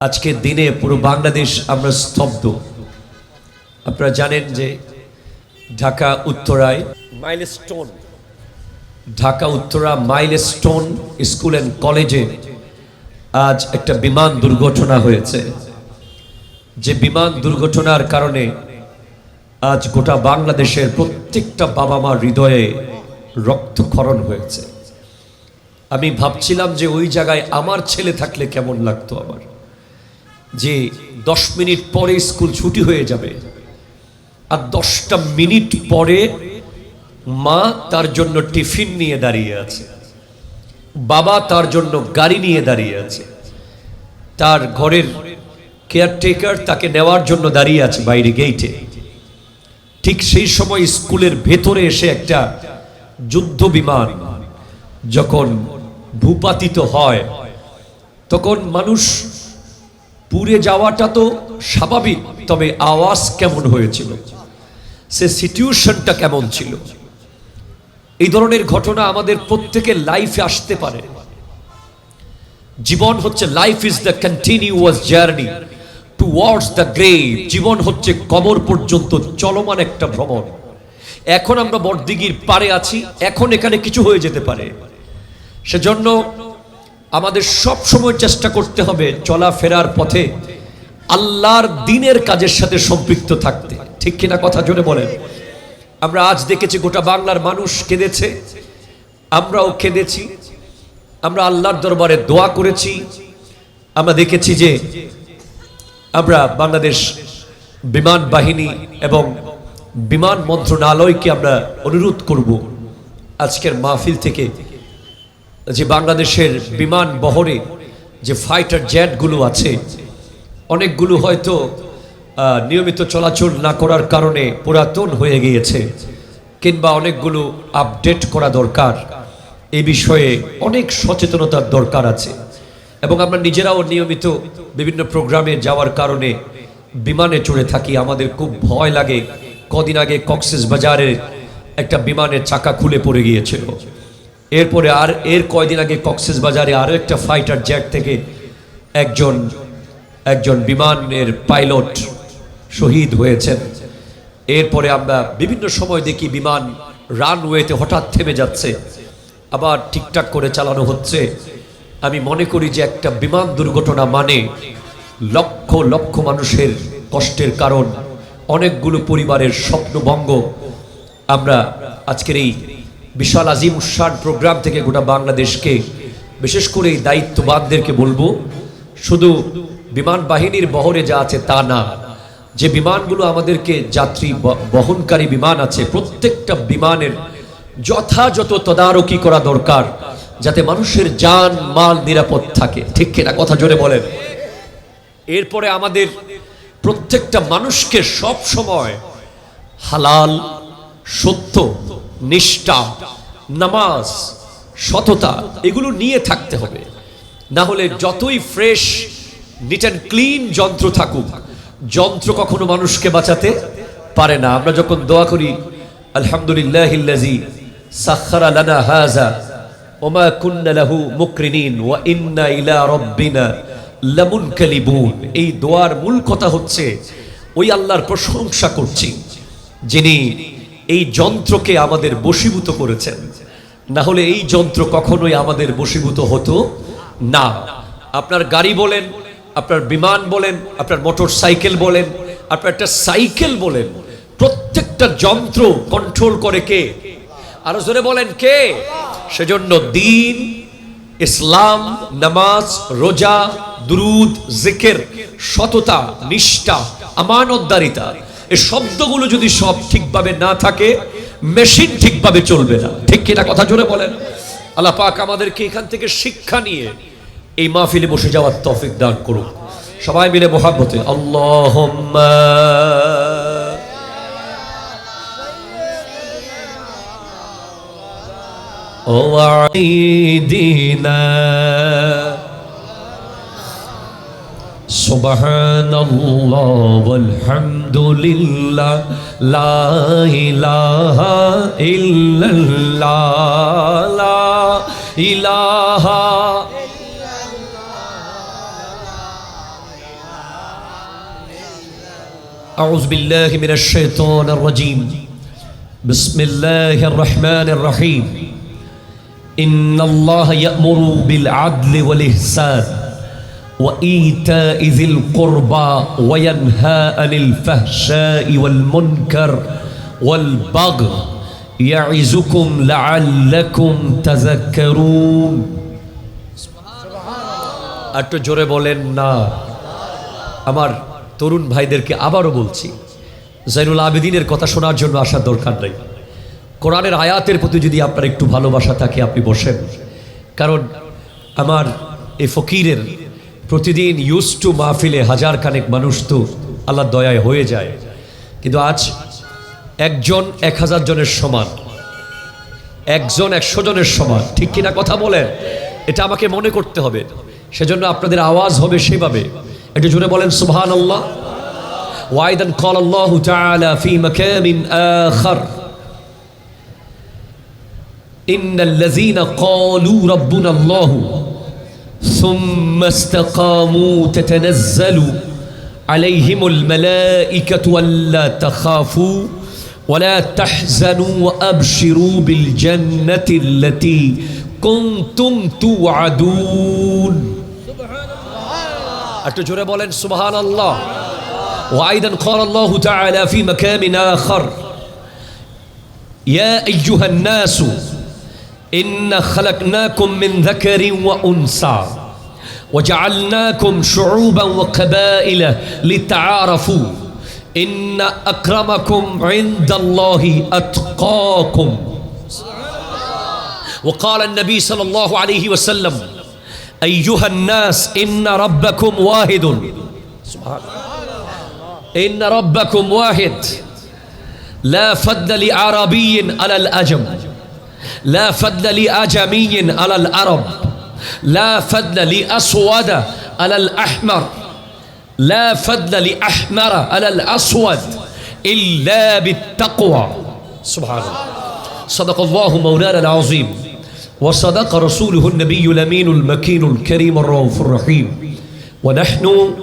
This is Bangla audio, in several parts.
আজকের দিনে পুরো বাংলাদেশ আমরা স্তব্ধ। আপনারা জানেন যে ঢাকা উত্তরায় Milestone. Dhaka Uttara Milestone school and কলেজে আজ একটা বিমান দুর্ঘটনা হয়েছে। যে বিমান দুর্ঘটনার কারণে আজ গোটা বাংলাদেশের প্রত্যেকটা বাবা মার হৃদয়ে রক্তক্ষরণ হয়েছে। আমি ভাবছিলাম যে ওই জায়গায় আমার ছেলে থাকলে কেমন লাগতো আমার। যে দশ মিনিট পরে স্কুল ছুটি হয়ে যাবে। আর দশটা মিনিট পরে মা তার জন্য টিফিন নিয়ে দাঁড়িয়ে আছে। বাবা তার জন্য গাড়ি নিয়ে দাঁড়িয়ে আছে। তার ঘরের কেয়ারটেকার তাকে নেওয়ার জন্য দাঁড়িয়ে আছে বাইরে গেইটে। ঠিক সেই সময় স্কুলের ভেতরে এসে একটা যুদ্ধ বিমান যখন ভূপাতিত হয়, তখন মানুষ পুড়ে যাওয়াটা তো স্বাভাবিক, তবে আওয়াজ কেমন হয়েছিল? সে সিচুয়েশনটা কেমন ছিল? এই ধরনের ঘটনা আমাদের প্রত্যেকের লাইফে আসতে পারে। জীবন হচ্ছে life is the continuous journey towards the grave জীবন হচ্ছে কবর পর্যন্ত চলমান একটা ভ্রমণ। এখন আমরা বড়দিঘির পারে আছি, এখন এখানে কিছু হয়ে যেতে পারে। সেজন্য আমাদের সব সময় চেষ্টা করতে হবে চলাফেরার পথে আল্লাহর দিনের কাজের সাথে সম্পৃক্ত থাকতে। ঠিক কিনা কথা জোরে বলেন? আমরা আজ দেখেছি গোটা বাংলার মানুষ কেঁদেছে, আমরাও কেঁদেছি, আমরা আল্লাহর দরবারে দোয়া করেছি। আমরা দেখেছি যে আমরা বাংলাদেশ বিমান বাহিনী এবং বিমান মন্ত্রণালয়কে আমরা অনুরোধ করব আজকের মাহফিল থেকে যে বাংলাদেশের বিমান বহরে যে ফাইটার জেটগুলো আছে, অনেকগুলো হয়তো নিয়মিত চলাচল না করার কারণে পুরাতন হয়ে গিয়েছে কিংবা অনেকগুলো আপডেট করা দরকার। এই বিষয়ে অনেক সচেতনতার দরকার আছে। এবং আমরা নিজেরাও নিয়মিত বিভিন্ন প্রোগ্রামে যাওয়ার কারণে বিমানে চড়ে থাকি। আমাদের খুব ভয় লাগে। কদিন আগে কক্সেস বাজারে একটা বিমানের চাকা খুলে পড়ে গিয়েছিল। এরপরে আর এর কয়দিন আগে কক্সেস বাজারে আরও একটা ফাইটার জ্যাট থেকে একজন একজন বিমানের পাইলট শহীদ হয়েছেন। এরপরে আমরা বিভিন্ন সময় দেখি বিমান রানওয়েতে হঠাৎ থেমে যাচ্ছে, আবার ঠিকঠাক করে চালানো হচ্ছে। আমি মনে করি যে একটা বিমান দুর্ঘটনা মানে লক্ষ লক্ষ মানুষের কষ্টের কারণ, অনেকগুলো পরিবারের স্বপ্নভঙ্গ। আমরা আজকের এই বিশাল আজিম উৎসান প্রোগ্রাম থেকে গোটা বাংলাদেশকে, বিশেষ করে এই দায়িত্ববানদেরকে বলব, শুধু বিমান বাহিনীর বহরে যা আছে তা না, যে বিমানগুলো আমাদেরকে যাত্রী বহনকারী বিমান আছে, প্রত্যেকটা বিমানের যথাযথ তদারকি করা দরকার, যাতে মানুষের যান, মাল নিরাপদ থাকে। ঠিক কিনা কথা জোরে বলেন? এরপরে আমাদের প্রত্যেকটা মানুষকে সব সময় হালাল, সত্য নিষ্ঠা, নামাজ, সততা, এগুলো নিয়ে থাকতে হবে। না হলে যতই ফ্রেশ, নিট অ্যান্ড ক্লিন যন্ত্র থাকুক, যন্ত্র কখনো মানুষকে বাঁচাতে পারে না। আমরা যখন দোয়া করি আলহামদুলিল্লাহ সাখারা লানা হাজা ওমা লাহু মুকরিনিন ওয়া ইন্না ইলা রাব্বিনা লামুনকালিবুন। এই দোয়ার মূল কথা হচ্ছে, ওই আল্লাহর প্রশংসা করছি, যিনি এই যন্ত্রকে আমাদের বশীভূত করেছেন। না হলে এই যন্ত্র কখনোই আমাদের বশীভূত হতো না। আপনার গাড়ি বলেন, আপনার বিমান বলেন, আপনার মোটর সাইকেল বলেন, আপনার একটা সাইকেল বলেন, প্রত্যেকটা যন্ত্র কন্ট্রোল করে কে? আরও জোরে বলেন কে? সেজন্য দিন, ইসলাম, নামাজ, রোজা, দুরুদ, জিকের, সততা, নিষ্ঠা, আমানতদারিতা এই শব্দগুলো যদি সব ঠিকভাবে না থাকে মেশিন ঠিকভাবে চলবে না ঠিক কিনা কথা জোরে বলেন আল্লাহ পাক আমাদেরকে এখান থেকে শিক্ষা নিয়ে এই মাহফিলে বসে যাওয়ার তৌফিক দান করুন সবাই মিলে মোহাব্বতে আল্লাহ وعيدنا سبحان الله والحمد لله لا إله إلا الله لا إله أعوذ بالله من الشيطان الرجيم. بسم الله الرحمن الرحيم. إن الله يأمر بالعدل والإحسان. وإيتاء ذي القربى وينهى عن الفحشاء والمنكر والبغي يعظكم لعلكم تذكرون একটু জোরে বলেন না আমার তরুণ ভাইদেরকে আবারও বলছি জাইনুল আবেদিনের কথা শোনার জন্য আসার দরকার নেই কোরআনের আয়াতের প্রতি যদি আপনার একটু ভালোবাসা থাকে আপনি বসেন কারণ আমার এই ফকিরের প্রতিদিন ইউজ টু মাহফিলে হাজার খানেক মানুষ তো আল্লাহর দয়ায় হয়ে যায় কিন্তু আজ একজন এক হাজার জনের সমান একজন একশো জনের সমান ঠিক কিনা কথা বলেন এটা আমাকে মনে করতে হবে সেজন্য আপনাদের আওয়াজ হবে সেভাবে একটু জুড়ে বলেন সুবহান আল্লাহ ওয়াইদান কল আল্লাহ তাআলা ফি মাকামিন আখার إن الذين قالوا ربنا الله ثم استقاموا تتنزل عليهم الملائكة ألا تخافوا ولا تحزنوا وأبشروا بالجنة التي كنتم توعدون একটু জোরে বলেন সুবহান আল্লাহ وأيضا قال الله تعالى في مكان آخر يا أيها الناس إن خلقناكم من ذكر وأنثى وجعلناكم شعوبا وقبائل لتعارفوا إن أكرمكم عند الله أتقاكم. وقال النبي صلى الله عليه وسلم أيها الناس إن ربكم واحد. سبحان إن ربكم واحد. لا فضل لعربي على الأجم. لا فضل لأجمي على العرب لا فضل لأسود على الأحمر. لا فضل لأحمر على الأسود إلا بالتقوى. سبحان الله. صدق الله مولانا العظيم. وصدق رسوله النبي الأمين المكين الكريم الرؤوف الرحيم. ونحن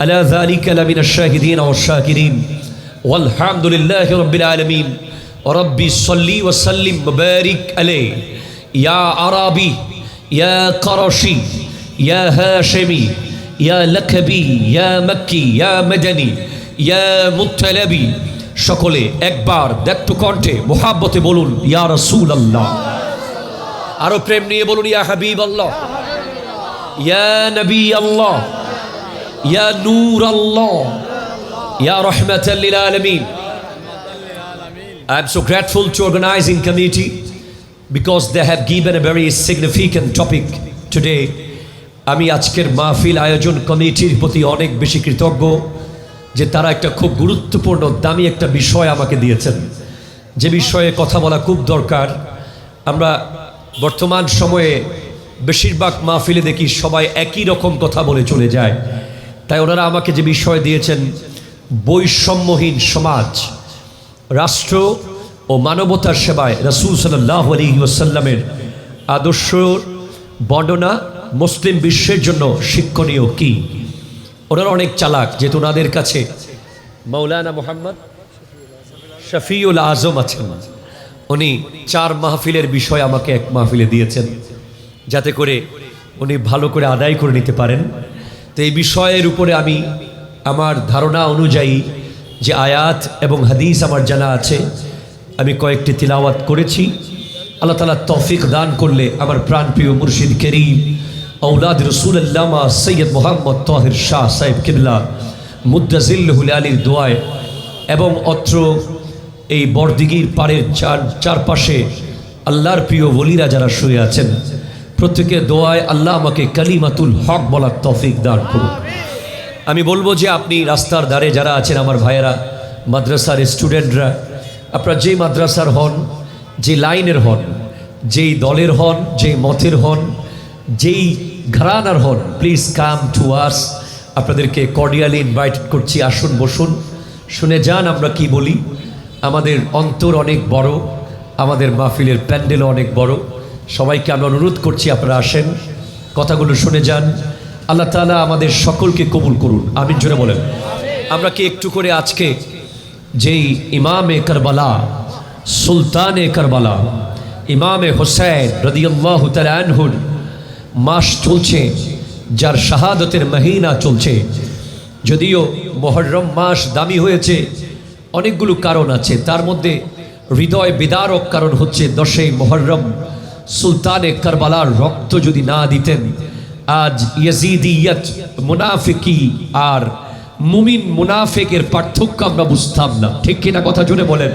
على ذلك لمن الشاهدين والشاكرين. والحمد لله رب العالمين. রব্বি সল্লি ওসাল্লিম বারিক আলে ইয়া আরাবি, ইয়া করশি, ইয়া হাশেমি, ইয়া লখবি ইয়া মক্কি, ইয়া মদনি, ইয়া মুতালাবি সকলে একবার দেখত কণ্ঠে মোহাব্বতে বলুন, ইয়া রসুল আল্লাহ আরও প্রেম নিয়ে বলুন, ইয়া হাবিব আল্লাহ ইয়া নবী আল্লাহ ইয়া নূর আল্লাহ ইয়া রহমতাল আলমিন। I am so grateful to organizing committee because they have given a very significant topic today. আমি আজকের মাহফিল আয়োজন কমিটির প্রতি অনেক বেশি কৃতজ্ঞ যে তারা একটা খুব গুরুত্বপূর্ণ, দামি একটা বিষয় আমাকে দিয়েছেন। যে বিষয়ে কথা বলা খুব দরকার। আমরা বর্তমান সময়ে বেশিরভাগ মাহফিলে দেখি সবাই একই রকম কথা বলে চলে যায়। তাই ওনারা আমাকে যে বিষয় দিয়েছেন, বৈষম্যহীন সমাজ। রাষ্ট্র ও মানবতার সেবায় রাসুল সাল্লাহ আলী ওসাল্লামের আদর্শ বর্ণনা মুসলিম বিশ্বের জন্য শিক্ষণীয় কি? ওনারা অনেক চালাক, যেহেতু ওনাদের কাছে মৌলানা মোহাম্মদ শফিউল আজম আছেন। উনি চার মাহফিলের বিষয় আমাকে এক মাহফিলে দিয়েছেন, যাতে করে উনি ভালো করে আদায় করে নিতে পারেন। তো এই বিষয়ের উপরে আমি আমার ধারণা অনুযায়ী যে আয়াত এবং হাদিস আমার জানা আছে, আমি কয়েকটি তিলাওয়াত করেছি। আল্লাহ তালা তৌফিক দান করলে আমার প্রাণপ্রিয় মুর্শিদ করিম ঔলাদ রসুল্লামা সৈয়দ মোহাম্মদ তহির শাহ সাহেব কিবলা মুদাজিল্লহুল আলীর দোয়ায় এবং অত্র এই বরদিগির পাড়ের চার, চারপাশে আল্লাহর প্রিয় বলিরা যারা শুয়ে আছেন, প্রত্যেকের দোয়ায় আল্লাহ আমাকে কালিমাতুল হক বলার তৌফিক দান করুন আমি বলব যে আপনি রাস্তার ধারে যারা আছেন, আমার ভাইয়েরা, মাদ্রাসার স্টুডেন্টরা, আপনারা যেই মাদ্রাসার হন যে লাইনের হন, যেই দলের হন, যেই মতের হন, যেই ঘরানার হন প্লিজ কাম টু আস আপনাদেরকে কর্ডিয়ালি ইনভাইট করছি, আসুন, বসুন। শুনে যান আমরা কি বলি। আমাদের অন্তর অনেক বড়, আমাদের মাহফিলের প্যান্ডেলও অনেক বড়। সবাইকে আমরা অনুরোধ করছি, আপনারা আসেন। কথাগুলো শুনে যান। আল্লাহ তালা আমাদের সকলকে কবুল করুন। আমিন, জোরে বলেন। আমরা কি একটু করে আজকে যেই ইমামে কারবালা, সুলতানে কারবালা, ইমামে হোসেন রদিয়াল্লাহ তালানহুর মাস চলছে, যার শাহাদতের মহিনা চলছে। যদিও মহরম মাস দামি হয়েছে, অনেকগুলো কারণ আছে। তার মধ্যে হৃদয় বিদারক কারণ হচ্ছে দশই মহরম, সুলতানে কারবালার রক্ত যদি না দিতেন আজ ইয়াজিদিয়াত মুনাফিকি আর মুমিন মুনাফেকের পার্থক্য আমরা বুঝতাম না। ঠিক কিনা কথা জুড়ে বলেন?